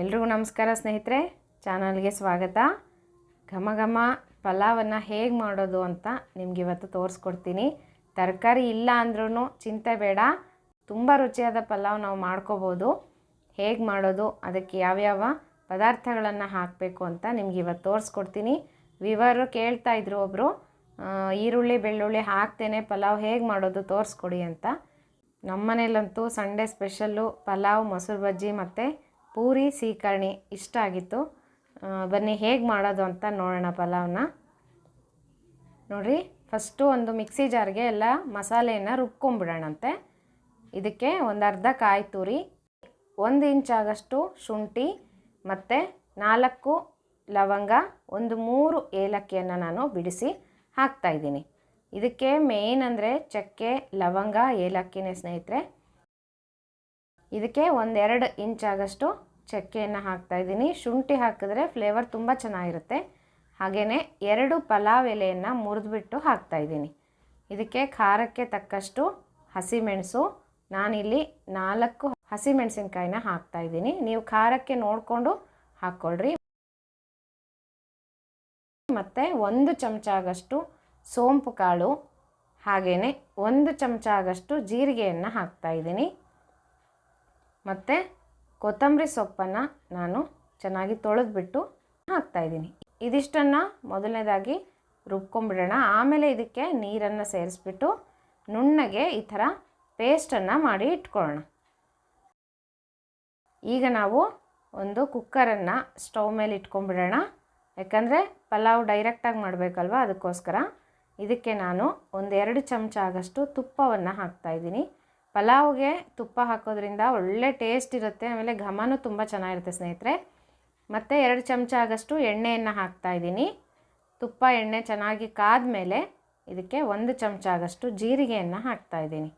ಎಲ್ರಿಗೂ ನಮಸ್ಕಾರ ಸ್ನೇಹಿತರೆ, ಚಾನಲ್ಗೆ ಸ್ವಾಗತ. ಘಮ ಘಮ ಪಲಾವನ್ನು ಹೇಗೆ ಮಾಡೋದು ಅಂತ ನಿಮ್ಗೆ ಇವತ್ತು ತೋರಿಸ್ಕೊಡ್ತೀನಿ. ತರಕಾರಿ ಇಲ್ಲ ಅಂದ್ರೂ ಚಿಂತೆ ಬೇಡ. ತುಂಬ ರುಚಿಯಾದ ಪಲಾವ್ ನಾವು ಮಾಡ್ಕೋಬೋದು. ಹೇಗೆ ಮಾಡೋದು, ಅದಕ್ಕೆ ಯಾವ್ಯಾವ ಪದಾರ್ಥಗಳನ್ನು ಹಾಕಬೇಕು ಅಂತ ನಿಮ್ಗೆ ಇವತ್ತು ತೋರಿಸ್ಕೊಡ್ತೀನಿ. ವಿವರು ಕೇಳ್ತಾ ಇದ್ರು ಒಬ್ಬರು ಈರುಳ್ಳಿ, ಬೆಳ್ಳುಳ್ಳಿ ಹಾಕ್ತೇನೆ, ಪಲಾವ್ ಹೇಗೆ ಮಾಡೋದು ತೋರಿಸ್ಕೊಡಿ ಅಂತ. ನಮ್ಮನೇಲಂತೂ ಸಂಡೇ ಸ್ಪೆಷಲ್ಲು ಪಲಾವ್, ಮೊಸರು ಬಜ್ಜಿ ಮತ್ತು ಪೂರಿ, ಸೀಕರ್ಣಿ ಇಷ್ಟ ಆಗಿತ್ತು. ಬನ್ನಿ ಹೇಗೆ ಮಾಡೋದು ಅಂತ ನೋಡೋಣ ಪಲಾವ್ನ. ನೋಡಿರಿ ಫಸ್ಟು ಒಂದು ಮಿಕ್ಸಿ ಜಾರ್ಗೆ ಎಲ್ಲ ಮಸಾಲೆಯನ್ನು ರುಬ್ಕೊಂಬಿಡೋಣಂತೆ ಇದಕ್ಕೆ ಒಂದು ಅರ್ಧ ಕಾಯಿ ತುರಿ, ಒಂದು ಇಂಚ್ ಆಗಷ್ಟು ಶುಂಠಿ ಮತ್ತು ನಾಲ್ಕು ಲವಂಗ, ಒಂದು ಮೂರು ಏಲಕ್ಕಿಯನ್ನು ನಾನು ಬಿಡಿಸಿ ಹಾಕ್ತಾಯಿದ್ದೀನಿ ಇದಕ್ಕೆ ಮೇಯ್ನ್ ಅಂದರೆ ಚಕ್ಕೆ, ಲವಂಗ, ಏಲಕ್ಕಿನೇ ಸ್ನೇಹಿತರೆ. ಇದಕ್ಕೆ ಒಂದೆರಡು ಇಂಚ್ ಆಗಷ್ಟು ಚಕ್ಕೆಯನ್ನು ಹಾಕ್ತಾಯಿದ್ದೀನಿ ಶುಂಠಿ ಹಾಕಿದ್ರೆ ಫ್ಲೇವರ್ ತುಂಬ ಚೆನ್ನಾಗಿರುತ್ತೆ. ಹಾಗೆಯೇ ಎರಡು ಪಲಾವ್ ಎಲೆಯನ್ನು ಮುರಿದ್ಬಿಟ್ಟು ಹಾಕ್ತಾಯಿದ್ದೀನಿ ಇದಕ್ಕೆ ಖಾರಕ್ಕೆ ತಕ್ಕಷ್ಟು ಹಸಿಮೆಣಸು. ನಾನಿಲ್ಲಿ ನಾಲ್ಕು ಹಸಿಮೆಣಸಿನ್ಕಾಯಿನ ಹಾಕ್ತಾಯಿದ್ದೀನಿ ನೀವು ಖಾರಕ್ಕೆ ನೋಡಿಕೊಂಡು ಹಾಕ್ಕೊಳ್ರಿ. ಮತ್ತು ಒಂದು ಚಮಚ ಆಗಷ್ಟು ಸೋಂಪು ಕಾಳು. ಹಾಗೆಯೇ ಒಂದು ಚಮಚ ಆಗಷ್ಟು ಜೀರಿಗೆಯನ್ನು ಹಾಕ್ತಾಯಿದ್ದೀನಿ ಮತ್ತು ಕೊತ್ತಂಬರಿ ಸೊಪ್ಪನ್ನು ನಾನು ಚೆನ್ನಾಗಿ ತೊಳೆದ್ಬಿಟ್ಟು ಹಾಕ್ತಾಯಿದ್ದೀನಿ. ಇದಿಷ್ಟನ್ನು ಮೊದಲನೇದಾಗಿ ರುಬ್ಕೊಂಡ್ಬಿಡೋಣ ಆಮೇಲೆ ಇದಕ್ಕೆ ನೀರನ್ನು ಸೇರಿಸ್ಬಿಟ್ಟು ನುಣ್ಣಗೆ ಈ ಥರ ಪೇಸ್ಟನ್ನು ಮಾಡಿ ಇಟ್ಕೊಳ್ಳೋಣ. ಈಗ ನಾವು ಒಂದು ಕುಕ್ಕರನ್ನು ಸ್ಟವ್ ಮೇಲೆ ಇಟ್ಕೊಂಡ್ಬಿಡೋಣ ಯಾಕಂದರೆ ಪಲಾವ್ ಡೈರೆಕ್ಟಾಗಿ ಮಾಡಬೇಕಲ್ವ ಅದಕ್ಕೋಸ್ಕರ. ಇದಕ್ಕೆ ನಾನು ಒಂದೆರಡು ಚಮಚ ಆಗಷ್ಟು ತುಪ್ಪವನ್ನು ಹಾಕ್ತಾಯಿದ್ದೀನಿ. ಪಲಾವ್ಗೆ ತುಪ್ಪ ಹಾಕೋದ್ರಿಂದ ಒಳ್ಳೆ ಟೇಸ್ಟ್ ಇರುತ್ತೆ, ಆಮೇಲೆ ಘಮನೂ ತುಂಬ ಚೆನ್ನಾಗಿರುತ್ತೆ ಸ್ನೇಹಿತರೆ. ಮತ್ತು ಎರಡು ಚಮಚ ಆಗಷ್ಟು ಎಣ್ಣೆಯನ್ನು ಹಾಕ್ತಾಯಿದ್ದೀನಿ ತುಪ್ಪ, ಎಣ್ಣೆ ಚೆನ್ನಾಗಿ ಕಾದ್ಮೇಲೆ ಇದಕ್ಕೆ ಒಂದು ಚಮಚ ಆಗಷ್ಟು ಜೀರಿಗೆಯನ್ನು ಹಾಕ್ತಾಯಿದ್ದೀನಿ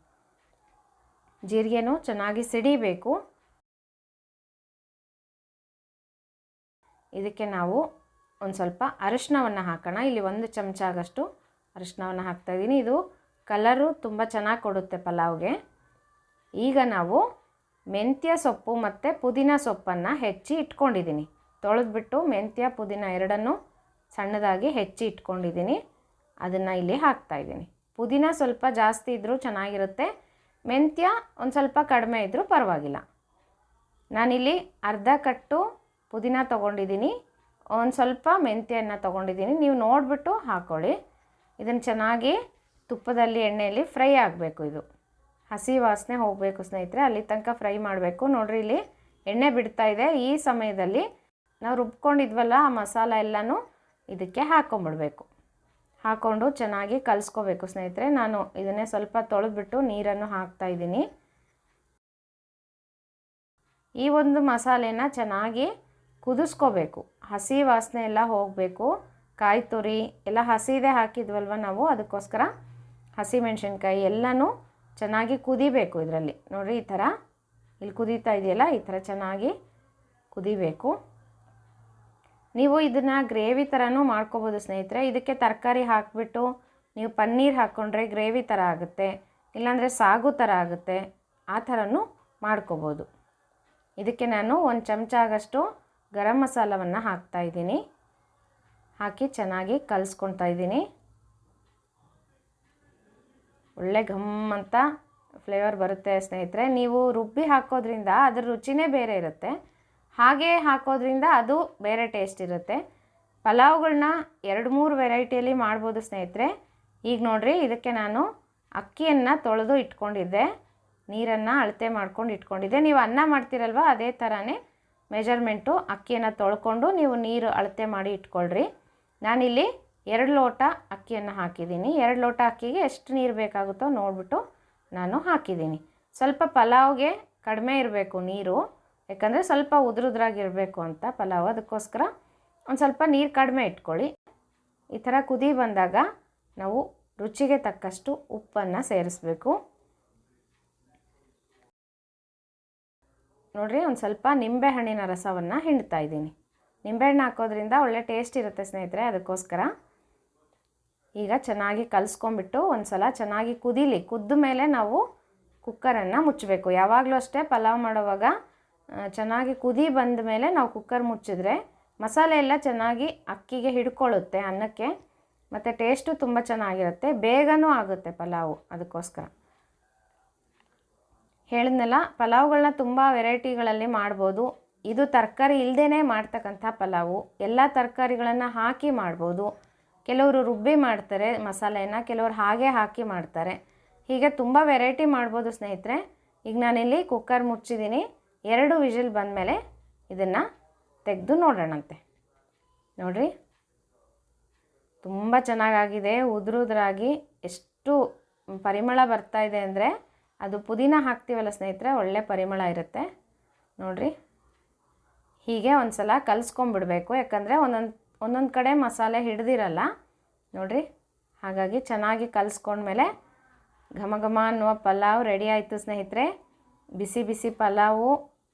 ಜೀರಿಗೆನೂ ಚೆನ್ನಾಗಿ ಸಿಡಿಬೇಕು. ಇದಕ್ಕೆ ನಾವು ಒಂದು ಸ್ವಲ್ಪ ಅರಿಶಿನವನ್ನು ಹಾಕೋಣ. ಇಲ್ಲಿ ಒಂದು ಚಮಚ ಆಗಷ್ಟು ಅರಿಶಿನವನ್ನು ಹಾಕ್ತಾಯಿದ್ದೀನಿ ಇದು ಕಲರು ತುಂಬ ಚೆನ್ನಾಗಿ ಕೊಡುತ್ತೆ ಪಲಾವ್ಗೆ. ಈಗ ನಾವು ಮೆಂತ್ಯ ಸೊಪ್ಪು ಮತ್ತು ಪುದೀನ ಸೊಪ್ಪನ್ನು ಹೆಚ್ಚಿ ಇಟ್ಕೊಂಡಿದ್ದೀನಿ. ತೊಳೆದ್ಬಿಟ್ಟು ಮೆಂತ್ಯ, ಪುದೀನ ಎರಡನ್ನೂ ಸಣ್ಣದಾಗಿ ಹೆಚ್ಚಿ ಇಟ್ಕೊಂಡಿದ್ದೀನಿ. ಅದನ್ನು ಇಲ್ಲಿ ಹಾಕ್ತಾಯಿದ್ದೀನಿ ಪುದೀನ ಸ್ವಲ್ಪ ಜಾಸ್ತಿ ಇದ್ದರೂ ಚೆನ್ನಾಗಿರುತ್ತೆ. ಮೆಂತ್ಯ ಒಂದು ಸ್ವಲ್ಪ ಕಡಿಮೆ ಇದ್ದರೂ ಪರವಾಗಿಲ್ಲ. ನಾನಿಲ್ಲಿ ಅರ್ಧ ಕಟ್ಟು ಪುದೀನ ತೊಗೊಂಡಿದ್ದೀನಿ. ಒಂದು ಸ್ವಲ್ಪ ಮೆಂತ್ಯನ್ನು ತೊಗೊಂಡಿದ್ದೀನಿ. ನೀವು ನೋಡಿಬಿಟ್ಟು ಹಾಕ್ಕೊಳ್ಳಿ ಇದನ್ನು ಚೆನ್ನಾಗಿ ತುಪ್ಪದಲ್ಲಿ, ಎಣ್ಣೆಯಲ್ಲಿ ಫ್ರೈ ಆಗಬೇಕು ಇದು. ಹಸಿ ವಾಸನೆ ಹೋಗಬೇಕು ಸ್ನೇಹಿತರೆ, ಅಲ್ಲಿ ತನಕ ಫ್ರೈ ಮಾಡಬೇಕು. ನೋಡ್ರಿ ಇಲ್ಲಿ ಎಣ್ಣೆ ಬಿಡ್ತಾ ಇದೆ. ಈ ಸಮಯದಲ್ಲಿ ನಾವು ರುಬ್ಕೊಂಡಿದ್ವಲ್ಲ ಆ ಮಸಾಲ ಎಲ್ಲನೂ ಇದಕ್ಕೆ ಹಾಕ್ಕೊಂಬಿಡ್ಬೇಕು ಹಾಕ್ಕೊಂಡು ಚೆನ್ನಾಗಿ ಕಲಿಸ್ಕೋಬೇಕು ಸ್ನೇಹಿತರೆ. ನಾನು ಇದನ್ನೇ ಸ್ವಲ್ಪ ತೊಳೆದ್ಬಿಟ್ಟು ನೀರನ್ನು ಹಾಕ್ತಾ ಇದ್ದೀನಿ. ಈ ಒಂದು ಮಸಾಲೆನ ಚೆನ್ನಾಗಿ ಕುದಿಸ್ಕೋಬೇಕು. ಹಸಿ ವಾಸನೆ ಎಲ್ಲ ಹೋಗಬೇಕು. ಕಾಯಿ ತುರಿ ಎಲ್ಲ ಹಸಿದೇ ಹಾಕಿದ್ವಲ್ವ ನಾವು? ಅದಕ್ಕೋಸ್ಕರ ಹಸಿಮೆಣ್ಸಿನ್ಕಾಯಿ ಎಲ್ಲನೂ ಚೆನ್ನಾಗಿ ಕುದಿಬೇಕು ಇದರಲ್ಲಿ. ನೋಡಿರಿ, ಈ ಥರ. ಇಲ್ಲಿ ಕುದೀತಾ ಇದೆಯಲ್ಲ, ಈ ಥರ ಚೆನ್ನಾಗಿ ಕುದಿಬೇಕು. ನೀವು ಇದನ್ನು ಗ್ರೇವಿ ಥರನೂ ಮಾಡ್ಕೋಬೋದು ಸ್ನೇಹಿತರೆ. ಇದಕ್ಕೆ ತರಕಾರಿ ಹಾಕಿಬಿಟ್ಟು ನೀವು ಪನ್ನೀರ್ ಹಾಕ್ಕೊಂಡ್ರೆ ಗ್ರೇವಿ ಥರ ಆಗುತ್ತೆ. ಇಲ್ಲಾಂದರೆ ಸಾಗು ಥರ ಆಗುತ್ತೆ. ಆ ಥರನೂ ಮಾಡ್ಕೋಬೋದು. ಇದಕ್ಕೆ ನಾನು ಒಂದು ಚಮಚ ಆಗಷ್ಟು ಗರಂ ಮಸಾಲವನ್ನು ಹಾಕ್ತಾಯಿದ್ದೀನಿ ಹಾಕಿ ಚೆನ್ನಾಗಿ ಕಲಿಸ್ಕೊಳ್ತಾ ಇದ್ದೀನಿ. ಒಳ್ಳೆ ಘಮ್ ಅಂತ ಫ್ಲೇವರ್ ಬರುತ್ತೆ ಸ್ನೇಹಿತರೆ. ನೀವು ರುಬ್ಬಿ ಹಾಕೋದ್ರಿಂದ ಅದ್ರ ರುಚಿನೇ ಬೇರೆ ಇರುತ್ತೆ. ಹಾಗೆ ಹಾಕೋದ್ರಿಂದ ಅದು ಬೇರೆ ಟೇಸ್ಟ್ ಇರುತ್ತೆ. ಪಲಾವ್ಗಳನ್ನ ಎರಡು ಮೂರು ವೆರೈಟಿಯಲ್ಲಿ ಮಾಡ್ಬೋದು ಸ್ನೇಹಿತರೆ. ಈಗ ನೋಡಿರಿ, ಇದಕ್ಕೆ ನಾನು ಅಕ್ಕಿಯನ್ನು ತೊಳೆದು ಇಟ್ಕೊಂಡಿದ್ದೆ. ನೀರನ್ನು ಅಳತೆ ಮಾಡ್ಕೊಂಡು ಇಟ್ಕೊಂಡಿದ್ದೆ. ನೀವು ಅನ್ನ ಮಾಡ್ತೀರಲ್ವ, ಅದೇ ಥರನೇ ಮೆಜರ್ಮೆಂಟು ಅಕ್ಕಿಯನ್ನು ತೊಳ್ಕೊಂಡು ನೀವು ನೀರು ಅಳತೆ ಮಾಡಿ ಇಟ್ಕೊಳ್ರಿ. ನಾನಿಲ್ಲಿ ಎರಡು ಲೋಟ ಅಕ್ಕಿಯನ್ನು ಹಾಕಿದ್ದೀನಿ. ಎರಡು ಲೋಟ ಅಕ್ಕಿಗೆ ಎಷ್ಟು ನೀರು ಬೇಕಾಗುತ್ತೋ ನೋಡಿಬಿಟ್ಟು ನಾನು ಹಾಕಿದ್ದೀನಿ. ಸ್ವಲ್ಪ ಪಲಾವ್ಗೆ ಕಡಿಮೆ ಇರಬೇಕು ನೀರು, ಯಾಕಂದರೆ ಸ್ವಲ್ಪ ಉದುರುದ್ರಾಗಿರಬೇಕು ಅಂತ ಪಲಾವ್. ಅದಕ್ಕೋಸ್ಕರ ಒಂದು ಸ್ವಲ್ಪ ನೀರು ಕಡಿಮೆ ಇಟ್ಕೊಳ್ಳಿ. ಈ ಥರ ಕುದಿ ಬಂದಾಗ ನಾವು ರುಚಿಗೆ ತಕ್ಕಷ್ಟು ಉಪ್ಪನ್ನು ಸೇರಿಸ್ಬೇಕು. ನೋಡಿರಿ, ಒಂದು ಸ್ವಲ್ಪ ನಿಂಬೆಹಣ್ಣಿನ ರಸವನ್ನು ಹಿಂಡ್ತಾ ಇದ್ದೀನಿ. ನಿಂಬೆಹಣ್ಣು ಹಾಕೋದ್ರಿಂದ ಒಳ್ಳೆ ಟೇಸ್ಟ್ ಇರುತ್ತೆ ಸ್ನೇಹಿತರೆ, ಅದಕ್ಕೋಸ್ಕರ. ಈಗ ಚೆನ್ನಾಗಿ ಕಲಿಸ್ಕೊಂಬಿಟ್ಟು ಒಂದು ಸಲ ಚೆನ್ನಾಗಿ ಕುದೀಲಿ. ಕುದ್ದ ಮೇಲೆ ನಾವು ಕುಕ್ಕರನ್ನು ಮುಚ್ಚಬೇಕು. ಯಾವಾಗಲೂ ಅಷ್ಟೇ ಪಲಾವ್ ಮಾಡುವಾಗ ಚೆನ್ನಾಗಿ ಕುದಿ ಬಂದ ಮೇಲೆ ನಾವು ಕುಕ್ಕರ್ ಮುಚ್ಚಿದ್ರೆ ಮಸಾಲೆ ಎಲ್ಲ ಚೆನ್ನಾಗಿ ಅಕ್ಕಿಗೆ ಹಿಡ್ಕೊಳ್ಳುತ್ತೆ ಅನ್ನಕ್ಕೆ, ಮತ್ತು ಟೇಸ್ಟು ತುಂಬ ಚೆನ್ನಾಗಿರುತ್ತೆ. ಬೇಗನೂ ಆಗುತ್ತೆ ಪಲಾವು ಅದಕ್ಕೋಸ್ಕರ. ಹೇಳಿದ್ನಲ್ಲ ಪಲಾವ್ಗಳನ್ನ ತುಂಬ ವೆರೈಟಿಗಳಲ್ಲಿ ಮಾಡ್ಬೋದು. ಇದು ತರಕಾರಿ ಇಲ್ಲದೇ ಮಾಡ್ತಕ್ಕಂಥ ಪಲಾವು. ಎಲ್ಲ ತರಕಾರಿಗಳನ್ನು ಹಾಕಿ ಮಾಡ್ಬೋದು. ಕೆಲವರು ರುಬ್ಬಿ ಮಾಡ್ತಾರೆ ಮಸಾಲೆನ, ಕೆಲವರು ಹಾಗೆ ಹಾಕಿ ಮಾಡ್ತಾರೆ. ಹೀಗೆ ತುಂಬ ವೆರೈಟಿ ಮಾಡ್ಬೋದು ಸ್ನೇಹಿತರೆ. ಈಗ ನಾನಿಲ್ಲಿ ಕುಕ್ಕರ್ ಮುಚ್ಚಿದ್ದೀನಿ. ಎರಡು ವಿಜಿಲ್ ಬಂದಮೇಲೆ ಇದನ್ನು ತೆಗೆದು ನೋಡೋಣಂತೆ. ನೋಡಿರಿ. ತುಂಬ ಚೆನ್ನಾಗಾಗಿದೆ. ಉದುರುದ್ರಾಗಿ ಎಷ್ಟು ಪರಿಮಳ ಬರ್ತಾ ಇದೆ ಅಂದರೆ ಅದು ಪುದೀನ ಹಾಕ್ತೀವಲ್ಲ ಸ್ನೇಹಿತರೆ, ಒಳ್ಳೆ ಪರಿಮಳ ಇರುತ್ತೆ. ನೋಡಿರಿ. ಹೀಗೆ ಒಂದು ಸಲ ಕಲಿಸ್ಕೊಂಬಿಡ್ಬೇಕು ಯಾಕಂದರೆ ಒಂದೊಂದು ಒಂದೊಂದು ಕಡೆ ಮಸಾಲೆ ಹಿಡ್ದಿರಲ್ಲ, ನೋಡಿರಿ? ಹಾಗಾಗಿ ಚೆನ್ನಾಗಿ ಕಲಿಸ್ಕೊಂಡ್ಮೇಲೆ ಘಮ ಘಮ ಅನ್ನುವ ಪಲಾವ್ ರೆಡಿ ಆಯಿತು ಸ್ನೇಹಿತರೆ. ಬಿಸಿ ಬಿಸಿ ಪಲಾವು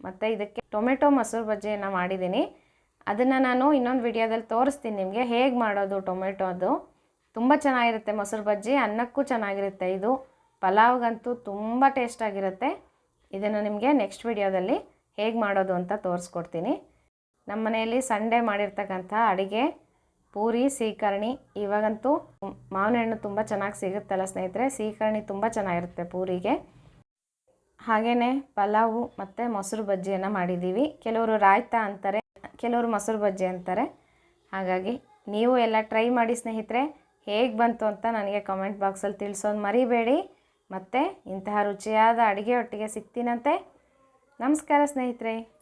ಮತ್ತು ಇದಕ್ಕೆ ಟೊಮೆಟೊ ಮೊಸರು ಬಜ್ಜಿಯನ್ನು ಮಾಡಿದ್ದೀನಿ. ಅದನ್ನು ನಾನು ಇನ್ನೊಂದು ವಿಡಿಯೋದಲ್ಲಿ ತೋರಿಸ್ತೀನಿ ನಿಮಗೆ, ಹೇಗೆ ಮಾಡೋದು ಟೊಮೆಟೊ ಅದು. ತುಂಬ ಚೆನ್ನಾಗಿರುತ್ತೆ ಮೊಸರು ಬಜ್ಜಿ, ಅನ್ನಕ್ಕೂ ಚೆನ್ನಾಗಿರುತ್ತೆ ಇದು. ಪಲಾವ್ಗಂತೂ ತುಂಬ ಟೇಸ್ಟಾಗಿರುತ್ತೆ. ಇದನ್ನು ನಿಮಗೆ ನೆಕ್ಸ್ಟ್ ವಿಡಿಯೋದಲ್ಲಿ ಹೇಗೆ ಮಾಡೋದು ಅಂತ ತೋರಿಸ್ಕೊಡ್ತೀನಿ. ನಮ್ಮ ಮನೆಯಲ್ಲಿ ಸಂಡೇ ಮಾಡಿರ್ತಕ್ಕಂಥ ಅಡುಗೆ, ಪೂರಿ, ಸೀಕರಣಿ. ಇವಾಗಂತೂ ಮಾವಿನ ಹಣ್ಣು ತುಂಬ ಚೆನ್ನಾಗಿ ಸಿಗುತ್ತಲ್ಲ ಸ್ನೇಹಿತರೆ? ಸೀಕರಣಿ ತುಂಬ ಚೆನ್ನಾಗಿರುತ್ತೆ ಪೂರಿಗೆ. ಹಾಗೆಯೇ ಪಲಾವು ಮತ್ತು ಮೊಸರು ಬಜ್ಜಿಯನ್ನು ಮಾಡಿದ್ದೀವಿ. ಕೆಲವರು ರಾಯ್ತಾ ಅಂತಾರೆ, ಕೆಲವರು ಮೊಸರು ಬಜ್ಜಿ ಅಂತಾರೆ. ಹಾಗಾಗಿ ನೀವು ಎಲ್ಲ ಟ್ರೈ ಮಾಡಿ ಸ್ನೇಹಿತರೆ. ಹೇಗೆ ಬಂತು ಅಂತ ನನಗೆ ಕಮೆಂಟ್ ಬಾಕ್ಸಲ್ಲಿ ತಿಳಿಸೋದು ಮರಿಬೇಡಿ. ಮತ್ತು ಇಂತಹ ರುಚಿಯಾದ ಅಡುಗೆ ಒಟ್ಟಿಗೆ ಸಿಗ್ತೀನಂತೆ. ನಮಸ್ಕಾರ ಸ್ನೇಹಿತರೆ.